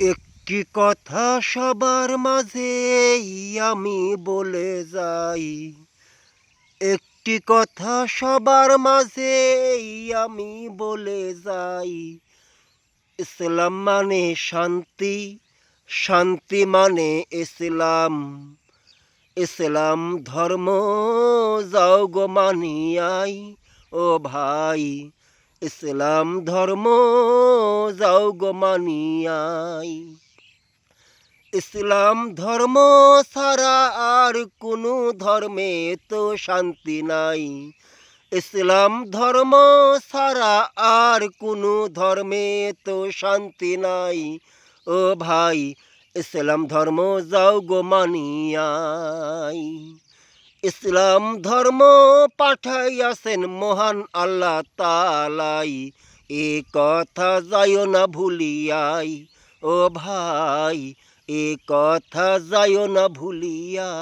একটি কথা সবার মাঝে আমি বলে যাই। একটি কথা সবার মাঝে আমি বলে যাই। ইসলাম মানে শান্তি শান্তি মানে ইসলাম। ইসলাম ধর্ম, যাও গো মানিয়াই, ও ভাই। ইসলাম ধর্ম যাও মানিয়াই। ইসলাম ধর্ম ছাড়া আর কোনো ধর্মে তো শান্তি নাই। ইসলাম ধর্ম ছাড়া আর কোনো ধর্মে তো শান্তি নাই। ও ভাই, ইসলাম ধর্ম যাও মানিয়াই। ইসলাম ধর্ম পাঠাইয়াছেন মহান আল্লাহ তালাই। এ কথা যাইও না ভুলিয়াই, ও ভাই, এ কথা যাইও না ভুলিয়া